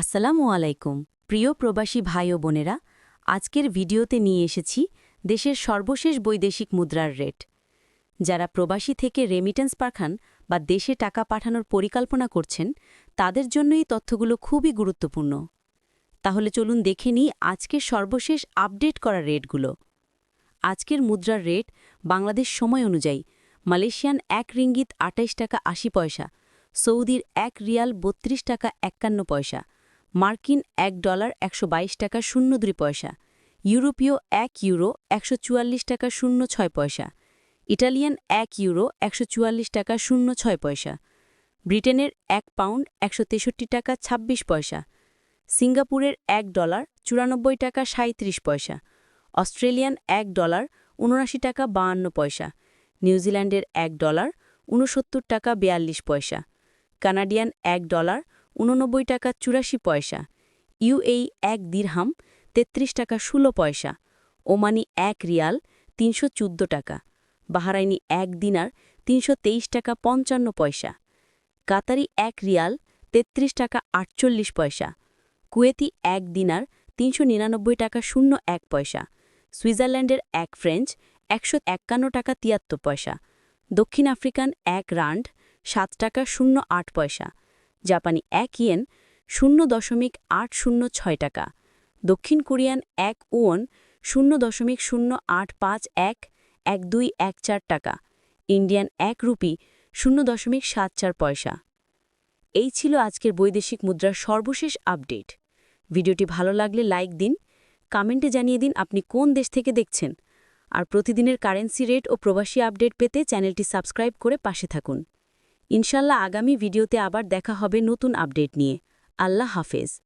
আসসালামু আলাইকুম, প্রিয় প্রবাসী ভাই ও বোনেরা, আজকের ভিডিওতে নিয়ে এসেছি দেশের সর্বশেষ বৈদেশিক মুদ্রার রেট। যারা প্রবাসী থেকে রেমিটেন্স পাঠান বা দেশে টাকা পাঠানোর পরিকল্পনা করছেন, তাদের জন্য এই তথ্যগুলো খুবই গুরুত্বপূর্ণ। তাহলে চলুন দেখে নিই আজকের সর্বশেষ আপডেট করা রেটগুলো। আজকের মুদ্রার রেট বাংলাদেশ সময় অনুযায়ী মালয়েশিয়ান এক রিঙ্গিত আটাইশ টাকা আশি পয়সা, সৌদির এক রিয়াল বত্রিশ টাকা একান্ন পয়সা মার্কিন এক ডলার একশো বাইশ টাকা শূন্য দুই পয়সা, ইউরোপীয় এক ইউরো একশো চুয়াল্লিশ টাকা শূন্য ছয় পয়সা, ইটালিয়ান এক ইউরো একশো চুয়াল্লিশ টাকা শূন্য ছয় পয়সা, ব্রিটেনের এক পাউন্ড একশো তেষট্টি টাকা ২৬ পয়সা, সিঙ্গাপুরের এক ডলার চুরানব্বই টাকা সাঁত্রিশ পয়সা, অস্ট্রেলিয়ান এক ডলার উনআশি টাকা বাহান্ন পয়সা, নিউজিল্যান্ডের এক ডলার উনসত্তর টাকা বিয়াল্লিশ পয়সা, কানাডিয়ান এক ডলার উননব্বই টাকা চুরাশি পয়সা ইউএই এক দিরহাম ৩৩ টাকা ষোলো পয়সা, ওমানি এক রিয়াল তিনশো চোদ্দ টাকা, বাহারাইনি এক দিনার তিনশো তেইশ টাকা পঞ্চান্ন পয়সা, কাতারি এক রিয়াল ৩৩ টাকা আটচল্লিশ পয়সা, কুয়েতি এক দিনার তিনশো নিরানব্বই টাকা শূন্য এক পয়সা, সুইজারল্যান্ডের এক ফ্রেঞ্চ একশো একান্ন টাকা তিয়াত্তর পয়সা, দক্ষিণ আফ্রিকান এক রান্ড সাত টাকা শূন্য আট পয়সা জাপানি এক ইয়েন শূন্য দশমিক আট শূন্য ছয় টাকা। দক্ষিণ কোরিয়ান এক ওয়ন শূন্য দশমিক শূন্য আট পাঁচ এক এক দুই এক চার টাকা। ইন্ডিয়ান এক রুপি শূন্য দশমিক সাত চার পয়সা। এই ছিল আজকের বৈদেশিক মুদ্রার সর্বশেষ আপডেট। ভিডিওটি ভালো লাগলে লাইক দিন, কমেন্টে জানিয়ে দিন আপনি কোন দেশ থেকে দেখছেন। আর প্রতিদিনের কারেন্সি রেট ও প্রবাসী আপডেট পেতে চ্যানেলটি সাবস্ক্রাইব করে পাশে থাকুন। ইনশাল্লাহ আগামী ভিডিওতে আবার দেখা হবে নতুন আপডেট নিয়ে। আল্লাহ হাফেজ।